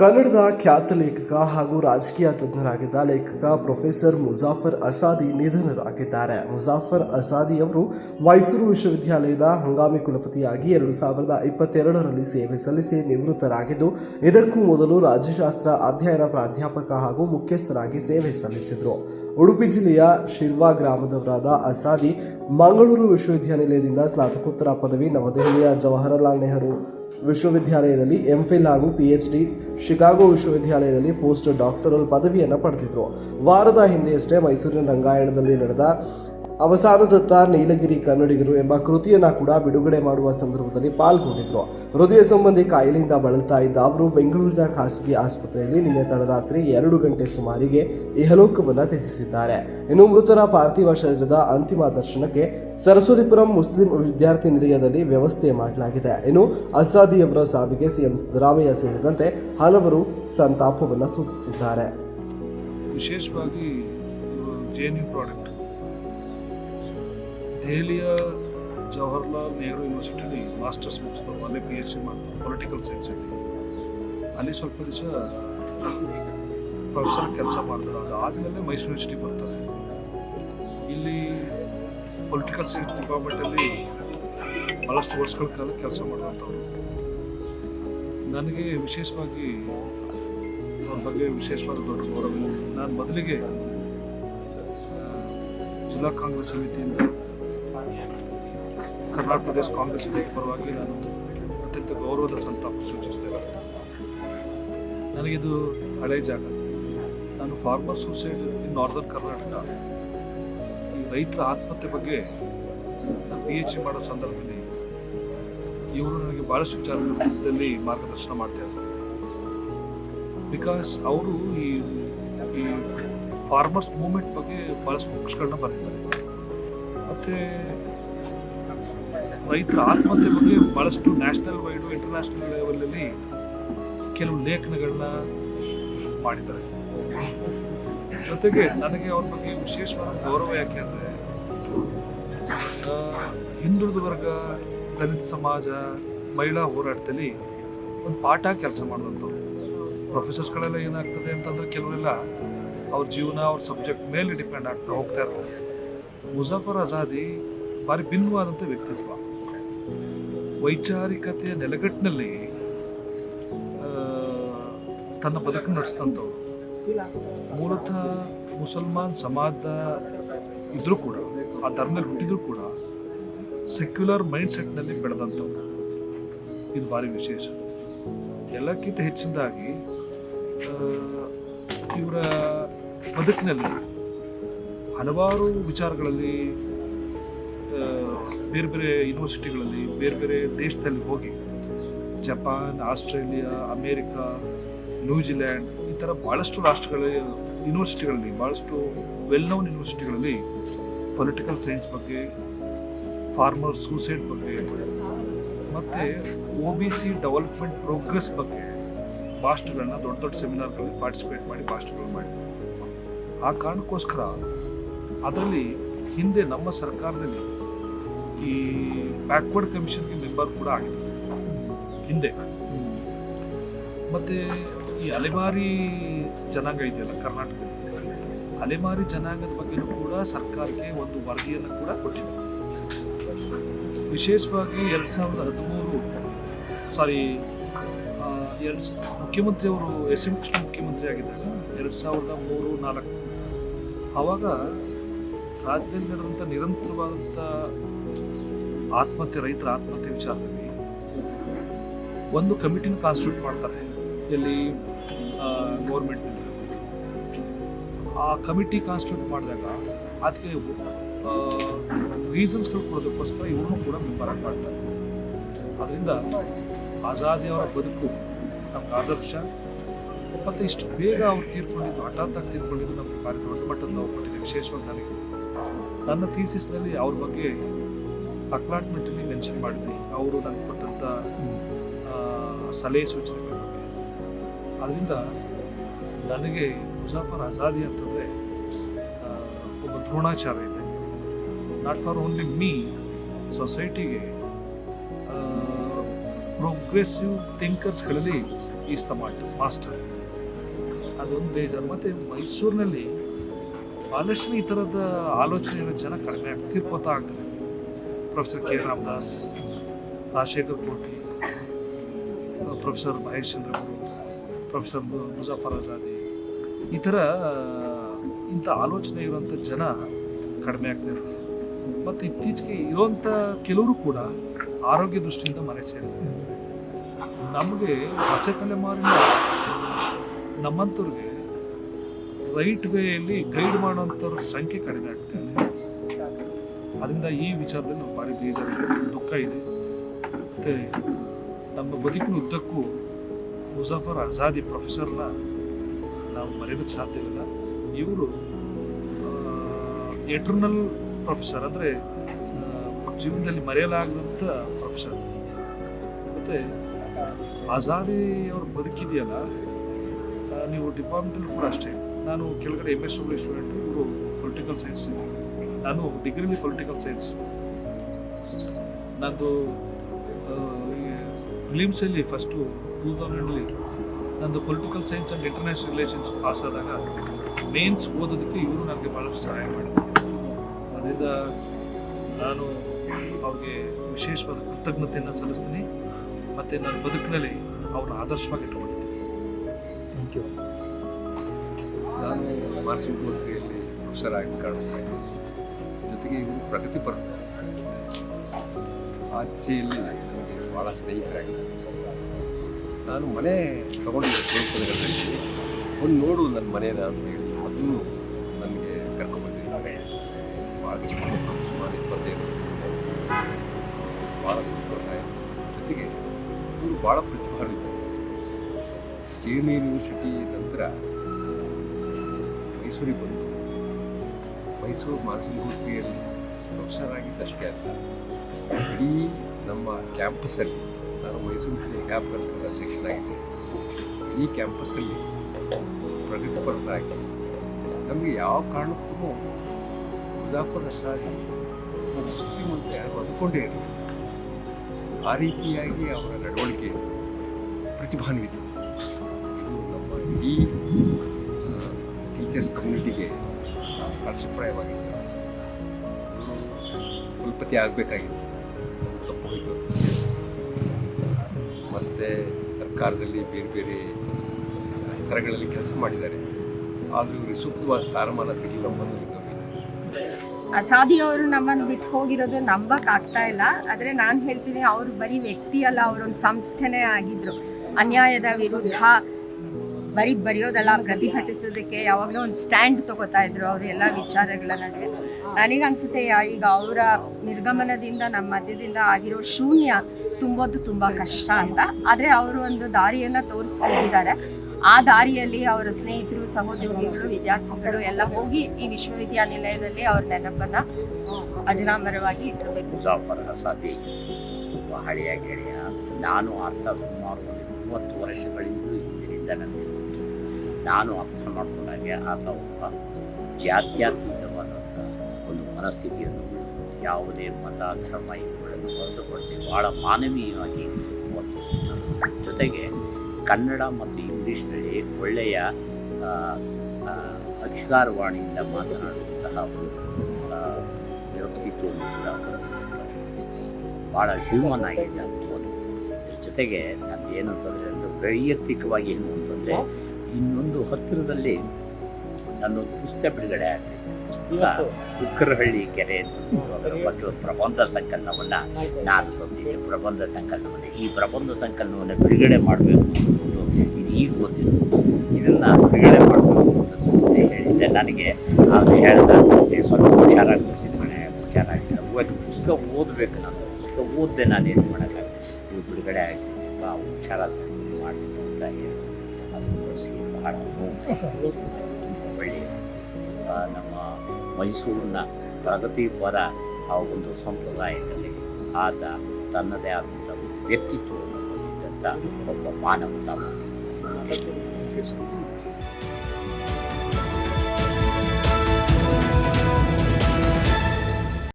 ಕನ್ನಡದ ಖ್ಯಾತ ಲೇಖಕ ಹಾಗೂ ರಾಜಕೀಯ ತಜ್ಞರಾಗಿದ್ದ ಲೇಖಕ ಪ್ರೊಫೆಸರ್ ಮುಜಾಫರ್ ಅಸಾದಿ ನಿಧನರಾಗಿದ್ದಾರೆ. ಮುಜಾಫರ್ ಅಸಾದಿ ಅವರು ಮೈಸೂರು ವಿಶ್ವವಿದ್ಯಾಲಯದ ಹಂಗಾಮಿ ಕುಲಪತಿಯಾಗಿ ಎರಡು ಸಾವಿರದ ಇಪ್ಪತ್ತೆರಡರಲ್ಲಿ ಸೇವೆ ಸಲ್ಲಿಸಿ ನಿವೃತ್ತರಾಗಿದ್ದು, ಇದಕ್ಕೂ ಮೊದಲು ರಾಜ್ಯಶಾಸ್ತ್ರ ಅಧ್ಯಯನ ಪ್ರಾಧ್ಯಾಪಕ ಹಾಗೂ ಮುಖ್ಯಸ್ಥರಾಗಿ ಸೇವೆ ಸಲ್ಲಿಸಿದರು. ಉಡುಪಿ ಜಿಲ್ಲೆಯ ಶಿರ್ವಾ ಗ್ರಾಮದವರಾದ ಅಸಾದಿ ಮಂಗಳೂರು ವಿಶ್ವವಿದ್ಯಾನಿಲಯದಿಂದ ಸ್ನಾತಕೋತ್ತರ ಪದವಿ ನವದೆಹಲಿಯ ಜವಾಹರಲಾಲ್ ನೆಹರು ವಿಶ್ವವಿದ್ಯಾಲಯದಲ್ಲಿ ಎಂ ಫಿಲ್ ಹಾಗೂ ಪಿ ಎಚ್ ಡಿ ಶಿಕಾಗೋ ವಿಶ್ವವಿದ್ಯಾಲಯದಲ್ಲಿ ಪೋಸ್ಟ್ ಡಾಕ್ಟರಲ್ ಪದವಿಯನ್ನು ಪಡೆದಿದ್ದರು ವಾರದ ಹಿಂದೆಯಷ್ಟೇ ಮೈಸೂರಿನ ರಂಗಾಯಣದಲ್ಲಿ ನಡೆದ ಅವಸಾನದತ್ತ ನೀಲಗಿರಿ ಕನ್ನಡಿಗರು ಎಂಬ ಕೃತಿಯನ್ನು ಕೂಡ ಬಿಡುಗಡೆ ಮಾಡುವ ಸಂದರ್ಭದಲ್ಲಿ ಪಾಲ್ಗೊಂಡಿದ್ರು. ಹೃದಯ ಸಂಬಂಧಿ ಕಾಯಿಲೆಯಿಂದ ಬಳಲ್ತಾ ಇದ್ದ ಅವರು ಬೆಂಗಳೂರಿನ ಖಾಸಗಿ ಆಸ್ಪತ್ರೆಯಲ್ಲಿ ನಿನ್ನೆ ತಡರಾತ್ರಿ ಎರಡು ಗಂಟೆ ಸುಮಾರಿಗೆ ಇಹಲೋಕವನ್ನು ತ್ಯಜಿಸಿದ್ದಾರೆ. ಇನ್ನು ಮೃತರ ಪಾರ್ಥಿವ ಶರೀರದ ಅಂತಿಮ ದರ್ಶನಕ್ಕೆ ಸರಸ್ವತಿಪುರಂ ಮುಸ್ಲಿಂ ವಿದ್ಯಾರ್ಥಿ ನಿಲಯದಲ್ಲಿ ವ್ಯವಸ್ಥೆ ಮಾಡಲಾಗಿದೆ. ಇನ್ನು ಅಸಾದಿಯವರ ಸಾವಿಗೆ ಸಿಎಂ ಸಿದ್ದರಾಮಯ್ಯ ಸೇರಿದಂತೆ ಹಲವರು ಸಂತಾಪವನ್ನು ಸೂಚಿಸಿದ್ದಾರೆ. ವಿಶೇಷವಾಗಿ ಜೆ ಪ್ರಾಡಕ್ಟ್ ದೆಹಲಿಯ ಜವಾಹರ್ಲಾಲ್ ನೆಹರು ಯೂನಿವರ್ಸಿಟಿಲಿ ಮಾಸ್ಟರ್ಸ್ ಮುಗಿಸ್ತಾರೆ ಅಲ್ಲಿ ಪಿ ಎಚ್ ಸಿ ಮಾಡ್ತಾರೆ ಪೊಲಿಟಿಕಲ್ ಸೈನ್ಸ್ ಅಲ್ಲಿ. ಸ್ವಲ್ಪ ದಿವಸ ಪ್ರೊಫೆಸರ್ ಕೆಲಸ ಮಾಡ್ತಾರೆ. ಅದಾದಮೇಲೆ ಮೈಸೂರು ಯೂನಿವರ್ಸಿಟಿ ಬರ್ತಾರೆ. ಇಲ್ಲಿ ಪೊಲಿಟಿಕಲ್ ಸೈನ್ಸ್ ಡಿಪಾರ್ಟ್ಮೆಂಟಲ್ಲಿ ಭಾಳಷ್ಟು ವರ್ಷಗಳ ಕಾಲ ಕೆಲಸ ಮಾಡುವಂಥವ್ರು. ನನಗೆ ವಿಶೇಷವಾಗಿ ಅವ್ರ ಬಗ್ಗೆ ವಿಶೇಷವಾದ ದೊಡ್ಡ ಗೌರವ. ನಾನು ಮೊದಲಿಗೆ ಜಿಲ್ಲಾ ಕಾಂಗ್ರೆಸ್ ಸಮಿತಿಯಿಂದ ಕರ್ನಾಟಕ ಪ್ರದೇಶ ಕಾಂಗ್ರೆಸ್ ಪರವಾಗಿ ನಾನು ಅತ್ಯಂತ ಗೌರವದ ಸಂತಾಪ ಸೂಚಿಸ್ತೇವೆ ನನಗಿದು ಹಳೆ ಜಾಗ. ನಾನು farmer suicide in northern Karnataka. ಈ ರೈತರ ಆತ್ಮಹತ್ಯೆ ಬಗ್ಗೆ ನಾನು ಪಿ ಎಚ್ ಡಿ ಮಾಡೋ ಸಂದರ್ಭದಲ್ಲಿ ಇವರು ನನಗೆ ಭಾಳಷ್ಟು ವಿಚಾರದಲ್ಲಿ ಮಾರ್ಗದರ್ಶನ ಮಾಡ್ತಾ ಇದ್ದಾರೆ ಬಿಕಾಸ್ ಅವರು ಈ ಈ ಫಾರ್ಮರ್ಸ್ ಮೂಮೆಂಟ್ ಬಗ್ಗೆ ಭಾಳಷ್ಟು ಬುಕ್ಸ್ಗಳನ್ನ ಬರೀತಾರೆ ಮತ್ತು ರೈತರ ಆತ್ಮಹತ್ಯೆ ಬಗ್ಗೆ ಭಾಳಷ್ಟು ನ್ಯಾಷನಲ್ ವೈಡು ಇಂಟರ್ನ್ಯಾಷನಲ್ ಲೆವೆಲಲ್ಲಿ ಕೆಲವು ಲೇಖನಗಳನ್ನ ಮಾಡಿದ್ದಾರೆ. ಜೊತೆಗೆ ನನಗೆ ಅವ್ರ ಬಗ್ಗೆ ವಿಶೇಷವಾದ ಗೌರವ ಯಾಕೆ ಅಂದರೆ ಹಿಂದುಳಿದ ವರ್ಗ, ದಲಿತ ಸಮಾಜ, ಮಹಿಳಾ ಹೋರಾಟದಲ್ಲಿ ಒಂದು ಪಾಠ ಕೆಲಸ ಮಾಡಿದಂಥವ್ರು ಪ್ರೊಫೆಸರ್ಸ್ಗಳೆಲ್ಲ ಏನಾಗ್ತದೆ ಅಂತಂದ್ರೆ ಕೆಲವರೆಲ್ಲ ಅವ್ರ ಜೀವನ, ಅವ್ರ ಸಬ್ಜೆಕ್ಟ್ ಮೇಲೆ ಡಿಪೆಂಡ್ ಆಗ್ತಾ ಹೋಗ್ತಾ ಇರ್ತಾರೆ. ಮುಜಾಫರ್ ಆಜಾದಿ ಭಾರಿ ಭಿನ್ನವಾದಂಥ ವ್ಯಕ್ತಿತ್ವ. ವೈಚಾರಿಕತೆಯ ನೆಲೆಗಟ್ಟಿನಲ್ಲಿ ತನ್ನ ಬದುಕು ನಡೆಸಿದಂಥವ್ರು. ಮೂಲತಃ ಮುಸಲ್ಮಾನ್ ಸಮಾಜ ಇದ್ರೂ ಕೂಡ, ಆ ಧರ್ಮದಲ್ಲಿ ಹುಟ್ಟಿದ್ರು ಕೂಡ ಸೆಕ್ಯುಲರ್ ಮೈಂಡ್ ಸೆಟ್ನಲ್ಲಿ ಬೆಳೆದಂಥವ್ರು. ಇದು ಭಾರಿ ವಿಶೇಷ. ಎಲ್ಲಕ್ಕಿಂತ ಹೆಚ್ಚಿನದಾಗಿ ಇವರ ಬದುಕಿನಲ್ಲಿ ಹಲವಾರು ವಿಚಾರಗಳಲ್ಲಿ ಬೇರೆ ಬೇರೆ ಯೂನಿವರ್ಸಿಟಿಗಳಲ್ಲಿ ಬೇರೆ ಬೇರೆ ದೇಶದಲ್ಲಿ ಹೋಗಿ, ಜಪಾನ್, ಆಸ್ಟ್ರೇಲಿಯಾ, ಅಮೇರಿಕಾ ನ್ಯೂಜಿಲ್ಯಾಂಡ್ ಈ ಥರ ಭಾಳಷ್ಟು ರಾಷ್ಟ್ರಗಳ ಯೂನಿವರ್ಸಿಟಿಗಳಲ್ಲಿ ಭಾಳಷ್ಟು ವೆಲ್ ನೋನ್ ಯೂನಿವರ್ಸಿಟಿಗಳಲ್ಲಿ ಪೊಲಿಟಿಕಲ್ ಸೈನ್ಸ್ ಬಗ್ಗೆ ಫಾರ್ಮರ್ ಸೂಸೈಡ್ ಬಗ್ಗೆ, ಮತ್ತು O B C development progress ಬಗ್ಗೆ ಭಾಷಣಗಳನ್ನ ದೊಡ್ಡ ದೊಡ್ಡ ಸೆಮಿನಾರ್ಗಳಲ್ಲಿ ಪಾರ್ಟಿಸಿಪೇಟ್ ಮಾಡಿ, ಭಾಷಣಗಳು ಮಾಡಿ. ಆ ಕಾರಣಕ್ಕೋಸ್ಕರ ಅದರಲ್ಲಿ ಹಿಂದೆ ನಮ್ಮ ಸರ್ಕಾರದಲ್ಲಿ ಈ ಬ್ಯಾಕ್ವರ್ಡ್ ಕಮಿಷನ್ಗೆ ಮೆಂಬರ್ ಕೂಡ ಆಗಿದೆ ಹಿಂದೆ. ಮತ್ತು ಈ ಅಲೆಮಾರಿ ಜನಾಂಗ ಇದೆಯಲ್ಲ ಕರ್ನಾಟಕದಲ್ಲಿ ಅಲೆಮಾರಿ ಜನಾಂಗದ ಬಗ್ಗೆಯೂ ಕೂಡ ಸರ್ಕಾರಕ್ಕೆ ಒಂದು ವರದಿಯನ್ನು ಕೂಡ ಕೊಟ್ಟಿದೆ. ವಿಶೇಷವಾಗಿ ಎರಡು ಸಾವಿರದ ಹದಿಮೂರು ಸಾರಿ ಎರಡು ಮುಖ್ಯಮಂತ್ರಿಯವರು ಎಸ್ ಎಂ ಕೃಷ್ಣ ಮುಖ್ಯಮಂತ್ರಿ ಆಗಿದ್ದಾಗ ಎರಡು ಸಾವಿರದ ಮೂರು ನಾಲ್ಕು. ಆವಾಗ ರಾಜ್ಯದಲ್ಲಿ ನಡೆದಂಥ ನಿರಂತರವಾದಂಥ ಆತ್ಮಹತ್ಯೆ, ರೈತರ ಆತ್ಮಹತ್ಯೆ ವಿಚಾರದಲ್ಲಿ ಒಂದು ಕಮಿಟಿನ ಕಾನ್ಸ್ಟಿಟ್ಯೂಟ್ ಮಾಡ್ತಾರೆ. ಎಲ್ಲಿ ಗೌರ್ಮೆಂಟ್ ಆ ಕಮಿಟಿ ಕಾನ್ಸ್ಟಿಟ್ಯೂಟ್ ಮಾಡಿದಾಗ ಅದಕ್ಕೆ ರೀಸನ್ಸ್ಗಳು ಕೊಡೋದಕ್ಕೋಸ್ಕರ ಇವ್ರನ್ನೂ ಕೂಡ ಮೆಂಬರ್ ಆಗಿ ಮಾಡ್ತಾರೆ ಅದರಿಂದ ಆಜಾದಿ ಅವರ ಬದುಕು ನಮ್ಗೆ ಆದರ್ಶ. ಮತ್ತು ಇಷ್ಟು ಬೇಗ ಅವ್ರು ತೀರ್ಕೊಂಡಿದ್ದು, ಹಠಾತ್ತಾಗಿ ತೀರ್ಕೊಂಡಿದ್ದು ನಮಗೆ ಭಾರಿ ದೊಡ್ಡ ಮಟ್ಟದ ನಾವು ಕೊಟ್ಟಿದೆ ವಿಶೇಷವಾಗಿ ನನಗೆ. ನನ್ನ ಥೀಸಿಸ್ನಲ್ಲಿ ಅವ್ರ ಬಗ್ಗೆ ಅಕ್ಲಾಟ್ಮೆಂಟಲ್ಲಿ ಮೆನ್ಷನ್ ಮಾಡಿದ್ವಿ ಅವರು ನನಗೆ ಕೊಟ್ಟಂಥ ಸಲಹೆ ಸೂಚನೆಗಳ ಬಗ್ಗೆ. ಅದರಿಂದ ನನಗೆ ಮುಜಾಫರ್ ಆಜಾದಿ ಅಂತಂದರೆ ಒಬ್ಬ ದ್ರೋಣಾಚಾರ್ಯ ಇದೆ. ನಾಟ್ ಫಾರ್ ಓನ್ಲಿ ಮೀ ಸೊಸೈಟಿಗೆ ಪ್ರೋಗ್ರೆಸಿವ್ ಥಿಂಕರ್ಸ್ಗಳಲ್ಲಿ ಮಾಟ್ ಮಾಸ್ಟರ್ ಅದೊಂದು ಬೇಜಾರು ಮತ್ತು ಮೈಸೂರಿನಲ್ಲಿ ಭಾಳಷ್ಟು ಈ ಥರದ ಆಲೋಚನೆ ಇರೋ ಜನ ಕಡಿಮೆ ತಿರ್ಕೋತಾ ಆಗ್ತಾರೆ. Professor K. Ramdas, Rajashekhar Koti, professor Mahesh Chandra professor Muzaffar Azadi ಈ ಥರ ಇಂಥ ಆಲೋಚನೆ ಇರುವಂಥ ಜನ ಕಡಿಮೆ ಆಗ್ತಾ ಇದ್ದಾರೆ. ಮತ್ತು ಇತ್ತೀಚೆಗೆ ಇರುವಂಥ ಕೆಲವರು ಕೂಡ ಆರೋಗ್ಯ ದೃಷ್ಟಿಯಿಂದ ಮನೆ ಸೇರಿದ್ದಾರೆ. ನಮಗೆ ಹೊಸ ತಲೆಮಾರಿನ ನಮ್ಮಂಥವ್ರಿಗೆ ರೈಟ್ ವೇಯಲ್ಲಿ ಗೈಡ್ ಮಾಡೋಂಥವ್ರ ಸಂಖ್ಯೆ ಕಡಿಮೆ ಆಗ್ತಾ ಇದೆ. ಅದರಿಂದ ಈ ವಿಚಾರದಲ್ಲಿ ನಾವು ಭಾರಿ ಬೇಜಾರು ದುಃಖ ಇದೆ. ಮತ್ತು ನಮ್ಮ ಬದುಕಿನ ಉದ್ದಕ್ಕೂ ಮುಜಾಫರ್ ಆಜಾದಿ ಪ್ರೊಫೆಸರ್ನ ನಾವು ಮರೆಯೋದಕ್ಕೆ ಸಾಧ್ಯವಿಲ್ಲ ಇವರು ಎಟರ್ನಲ್ ಪ್ರೊಫೆಸರ್ ಅಂದರೆ ಜೀವನದಲ್ಲಿ ಮರೆಯಲಾಗದಂಥ ಪ್ರೊಫೆಸರ್ ಮತ್ತು ಅಜಾದಿ ಅವ್ರ ಬದುಕಿದೆಯಲ್ಲ ನೀವು ಡಿಪಾರ್ಟ್ಮೆಂಟಲ್ಲಿ ಕೂಡ ಅಷ್ಟೇ. ನಾನು ಕೆಳಗಡೆ ಎಂ ಎಸ್ ಡಬ್ಲ್ಯೂ ಸ್ಟೂಡೆಂಟು ಇವರು ಪೊಲಿಟಿಕಲ್ ಸೈನ್ಸ್ ನಾನು ಡಿಗ್ರಿಲಿ ಪೊಲಿಟಿಕಲ್ ಸೈನ್ಸ್ ನಂದು ಫಿಲಿಮ್ಸಲ್ಲಿ ಫಸ್ಟು ಟೂ ತೌಸಂಡಲ್ಲಿ ನಂದು political science and international relations pass ಆದಾಗ ಮೇನ್ಸ್ ಓದೋದಕ್ಕೆ ಇವರು ನನಗೆ ಭಾಳಷ್ಟು ಸಹಾಯ ಮಾಡಿದ್ರು. ಅದರಿಂದ ನಾನು ಅವ್ರಿಗೆ ವಿಶೇಷವಾದ ಕೃತಜ್ಞತೆಯನ್ನು ಸಲ್ಲಿಸ್ತೀನಿ. ಮತ್ತು ನನ್ನ ಬದುಕಿನಲ್ಲಿ ಅವ್ರನ್ನ ಆದರ್ಶವಾಗಿ ಇಟ್ಕೊಂಡಿದ್ದೀನಿ ಥ್ಯಾಂಕ್ ಯು ನಾನು ಮಾರ್ಸಿಕೋತ್ರಿಯಲ್ಲಿ ಪ್ರೊಫೆಸರ್ ಆಗಿ ಕಾಣುತ್ತೇನೆ ಜೊತೆಗೆ ಇವರು ಪ್ರಗತಿಪರ. ಆ ನನಗೆ ಭಾಳ ಸ್ನೇಹಿತರಾಗಿದ್ದಾರೆ. ನಾನು ಮನೆ ತಗೊಂಡಿದ್ದೆ ಒಂದು ನೋಡು ನನ್ನ ಮನೇನ ಅಂತ ಹೇಳಿ ಅದನ್ನು ನನಗೆ ಕರ್ಕೊಂಡ್ಬಂದಿದ್ದಾರೆ ಭಾಳ ಚಿಕ್ಕ ಸುಮಾರು ಇಪ್ಪತ್ತೈದು. ಭಾಳ ಸಂತೋಷ ಆಯಿತು. ಜೊತೆಗೆ ಇವರು ಭಾಳ ಪ್ರತಿಭಾನ್ವಿತರು ಜೆ ಎಂ ಯೂನಿವರ್ಸಿಟಿ ನಂತರ ಮೈಸೂರಿಗೆ ಬಂದು. ಮೈಸೂರು ಮಾನಸಿಕೋತ್ರಿಯಲ್ಲಿ ಪ್ರೊಫೆಸರ್ ಆಗಿದ್ದಷ್ಟೇ ಅಲ್ಲ, ಇಡೀ ನಮ್ಮ ಕ್ಯಾಂಪಸ್ಸಲ್ಲಿ ನಾನು ಮೈಸೂರು ವಿದ್ಯಾಭ್ಯಾಸ ಸಂಘದ ಅಧ್ಯಕ್ಷನಾಗಿದ್ದೆ. ಈ ಕ್ಯಾಂಪಸ್ಸಲ್ಲಿ ಪ್ರಗತಿಪರರಾಗಿ ನಮಗೆ ಯಾವ ಕಾರಣಕ್ಕೂ ಮುಜಾಫರ್ ಸಾರಿ ಮುಸ್ಲಿಂ ಅಂತ ಯಾರು ಅಂದ್ಕೊಂಡೇ ಇರಲಿಲ್ಲ ಆ ರೀತಿಯಾಗಿ ಅವರ ನಡವಳಿಕೆ ಪ್ರತಿಭಾನ್ವಿತ. ಇದು ನಮ್ಮ ಇಡೀ ಟೀಚರ್ಸ್ ಕಮ್ಯುನಿಟಿಗೆ ಆದರ್ಶಪ್ರಾಯವಾಗಿತ್ತು ಕುಲಪತಿ ಆಗಬೇಕಾಗಿತ್ತು. ತಪ್ಪು ಹೋಯಿತು. ಮತ್ತು ಸರ್ಕಾರದಲ್ಲಿ ಬೇರೆ ಬೇರೆ ಸ್ತರಗಳಲ್ಲಿ ಕೆಲಸ ಮಾಡಿದ್ದಾರೆ. ಆದರೂ ಇವರಿಗೆ ಸೂಕ್ತವಾದ ಸ್ಥಾನಮಾನ ಸಿಗಲಿಲ್ಲ ಅನ್ನೋದು ಸಾದಿ ಅವರು ನಮ್ಮನ್ನು ಬಿಟ್ಟು ಹೋಗಿರೋದು ನಂಬಕ್ ಆಗ್ತಾ ಇಲ್ಲ. ಆದರೆ ನಾನು ಹೇಳ್ತೀನಿ, ಅವರು ಬರೀ ವ್ಯಕ್ತಿ ಅಲ್ಲ ಅವರೊಂದು ಸಂಸ್ಥೆನೇ ಆಗಿದ್ರು. ಅನ್ಯಾಯದ ವಿರುದ್ಧ ಬರೀ ಬರೆಯೋದಲ್ಲ, ಪ್ರತಿಭಟಿಸೋದಕ್ಕೆ ಯಾವಾಗಲೂ ಒಂದು ಸ್ಟ್ಯಾಂಡ್ ತಗೋತಾ ಇದ್ರು ಅವರು ಎಲ್ಲ ವಿಚಾರಗಳ ನಡುವೆ. ನನಗನ್ಸುತ್ತೆ ಯಾ- ಈಗ ಅವರ ನಿರ್ಗಮನದಿಂದ, ನಮ್ಮ ಮಧ್ಯದಿಂದ ಆಗಿರೋ ಶೂನ್ಯ ತುಂಬೋದು ತುಂಬ ಕಷ್ಟ ಅಂತ. ಆದರೆ ಅವರು ಒಂದು ದಾರಿಯನ್ನು ತೋರಿಸ್ಕೊಂಡಿದ್ದಾರೆ. ಆ ದಾರಿಯಲ್ಲಿ ಅವರ ಸ್ನೇಹಿತರು, ಸಹೋದ್ಯೋಗಿಗಳು, ವಿದ್ಯಾರ್ಥಿಗಳು ಎಲ್ಲ ಹೋಗಿ ಈ ವಿಶ್ವವಿದ್ಯಾನಿಲಯದಲ್ಲಿ ಅವ್ರ ನೆನಪನ್ನು ಅಜರಾಮರವಾಗಿ ಇಟ್ಟಿರಬೇಕು ಮುಜಾಫರ್ ಹಸಾದಿ ತುಂಬ ಹಳೆಯ ಗೆಳೆಯ. ನಾನು ಅರ್ಥ ಸುಮಾರು ಮೂವತ್ತು ವರ್ಷಗಳಿಂದ ಹಿಂದಿನಿಂದ ನನಗೆ ನಾನು ಅರ್ಥ ಮಾಡಿಕೊಂಡಾಗೆ ಆತ ಒಬ್ಬ ಜಾತ್ಯಾತೀತವಾದಂಥ ಒಂದು ಮನಸ್ಥಿತಿಯನ್ನು ಯಾವುದೇ ಮತ, ಧರ್ಮ, ಇವುಗಳನ್ನು ಹೊರತುಪಡಿಸಿ ಭಾಳ ಮಾನವೀಯವಾಗಿ ವರ್ತಿಸುತ್ತಾರೆ ಜೊತೆಗೆ ಕನ್ನಡ ಮತ್ತು ಇಂಗ್ಲೀಷ್ನಲ್ಲಿ ಒಳ್ಳೆಯ ಅಧಿಕಾರವಾಣಿಯಿಂದ ಮಾತನಾಡುವಂತಹ ಒಂದು ವ್ಯಕ್ತಿತ್ವವನ್ನು ಕೂಡ ಭಾಳ ಹ್ಯೂಮನ್ ಆಗಿದ್ದ ಜೊತೆಗೆ ನಾನು ಏನು ಅಂತಂದರೆ ಒಂದು ವೈಯಕ್ತಿಕವಾಗಿ ಏನು ಅಂತಂದರೆ ಇನ್ನೊಂದು ಹತ್ತಿರದಲ್ಲಿ ನನ್ನೊಂದು ಪುಸ್ತಕ ಬಿಡುಗಡೆ ಆಗಲಿ ಪುಸ್ತಕ ಕುಕ್ಕರಹಳ್ಳಿ ಕೆರೆ ಅಂತ ಅದರ ಬಗ್ಗೆ ಒಂದು ಪ್ರಬಂಧ ಸಂಕಲನವನ್ನು ನಾನು ತಂದಿದ್ದೆ. ಪ್ರಬಂಧ ಸಂಕಲನವನ್ನು. ಈ ಪ್ರಬಂಧ ಸಂಕಲನವನ್ನು ಬಿಡುಗಡೆ ಮಾಡಬೇಕು ಅನ್ನೋದು ಇದು ಈಗ ಗೊತ್ತಿರೋದು ಇದನ್ನು ಬಿಡುಗಡೆ ಮಾಡಬೇಕು ಅಂತ ಹೇಳಿದ್ದೆ ನನಗೆ ಅದು ಹೇಳಿದ "ಏ, ಸ್ವಲ್ಪ ಹುಷಾರಾಗಿ ಬರ್ತೀನಿ ಮನೆ ಹುಷಾರಾಗಿ ಓದ್ ಪುಸ್ತಕ ಓದಬೇಕು ನಾನು. ಪುಸ್ತಕ ಓದಿದೆ ನಾನು ಏನು ಮಾಡೋಕ್ಕಾಗಲ್ಲ ಇದು ಬಿಡುಗಡೆ ಆಗ್ತೀನಿ ಬಾ ಹುಷಾರಾಗಿ ಮಾಡ್ತೀನಿ ಅಂತ ಹೇಳಿ. ಅದು ಮನಸ್ಸಿಗೆ ಬಹಳ ತುಂಬ ಒಳ್ಳೆಯ ಆ, ನಮ್ಮ ಮೈಸೂರಿನ ಪ್ರಗತಿ ಪರ ಆ ಒಂದು ಸಂಪ್ರದಾಯದಲ್ಲಿ ಆತ ತನ್ನದೇ ಆದಂಥ ಒಂದು ವ್ಯಕ್ತಿತ್ವವನ್ನು ಹೊಂದಿದ್ದಂಥ ಒಬ್ಬ ಮಾನವ ತಾವು